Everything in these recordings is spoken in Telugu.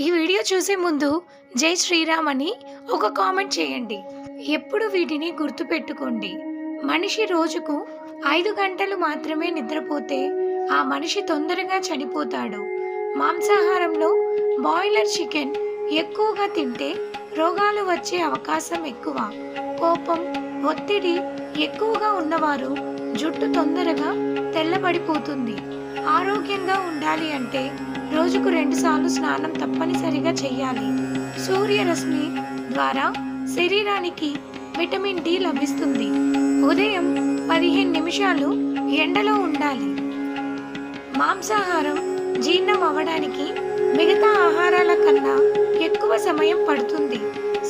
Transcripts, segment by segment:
ఈ వీడియో చూసే ముందు జై శ్రీరామ్ అని ఒక కామెంట్ చేయండి. ఎప్పుడు వీటిని గుర్తుపెట్టుకోండి. మనిషి రోజుకు ఐదు గంటలు మాత్రమే నిద్రపోతే ఆ మనిషి తొందరగా చనిపోతాడు. మాంసాహారంలో బాయిలర్ చికెన్ ఎక్కువగా తింటే రోగాలు వచ్చే అవకాశం ఎక్కువ. కోపం ఒత్తిడి ఎక్కువగా ఉన్నవారు జుట్టు తొందరగా తెల్లబడిపోతుంది. ఆరోగ్యంగా ఉండాలి అంటే రోజుకు రెండుసార్లు స్నానం తప్పనిసరిగా చేయాలి సూర్యరశ్మి ద్వారా శరీరానికి విటమిన్ డి లభిస్తుంది. ఉదయం పదిహేను నిమిషాలు ఎండలో ఉండాలి. మాంసాహారం జీర్ణం అవ్వడానికి మిగతా ఆహారాల కన్నా ఎక్కువ సమయం పడుతుంది.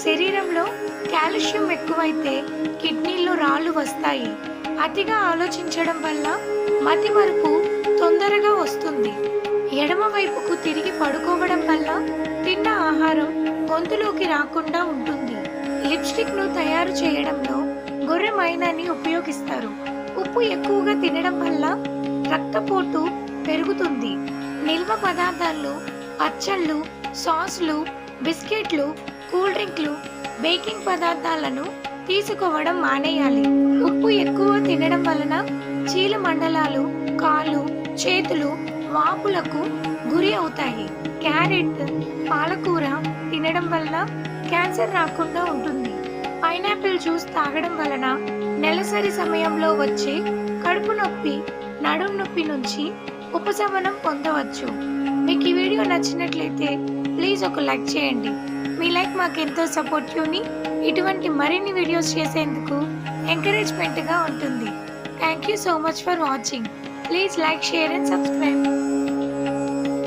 శరీరంలో కాల్షియం ఎక్కువైతే కిడ్నీలో రాళ్ళు వస్తాయి. అతిగా ఆలోచించడం వల్ల మతి మరుపు తొందరగా వస్తుంది. ఎడమ వైపుకు తిరిగి పడుకోవడం వల్ల తిన్న ఆహారం గొంతులోకి రాకుండా ఉంటుంది. లిప్స్టిక్ను తయారు చేయడంలో గొర్రె మైనాన్ని ఉపయోగిస్తారు. ఉప్పు ఎక్కువగా తినడం వల్ల రక్తపోటు పెరుగుతుంది. నిల్వ పదార్థాల్లో పచ్చళ్ళు సాస్లు బిస్కెట్లు కూల్ డ్రింక్లు బేకింగ్ పదార్థాలను తీసుకోవడం మానేయాలి. ఉప్పు ఎక్కువ తినడం వలన చీల మండలాలు కాళ్ళు చేతులు వాపులకు గురి అవుతాయి. క్యారెట్ పాలకూర తినడం వలన క్యాన్సర్ రాకుండా ఉంటుంది. పైనాపిల్ జ్యూస్ తాగడం వలన నెలసరి సమయంలో వచ్చే కడుపు నొప్పి నడుం నొప్పి నుంచి ఉపశమనం పొందవచ్చు. మీకు ఈ వీడియో నచ్చినట్లయితే ప్లీజ్ ఒక లైక్ చేయండి. మీ లైక్ మాకు ఎంతో సపోర్టివ్ని ఇటువంటి మరిన్ని వీడియోస్ చేసేందుకు ఎంకరేజ్మెంట్గా ఉంటుంది. Thank you so much for watching. Please like share and subscribe.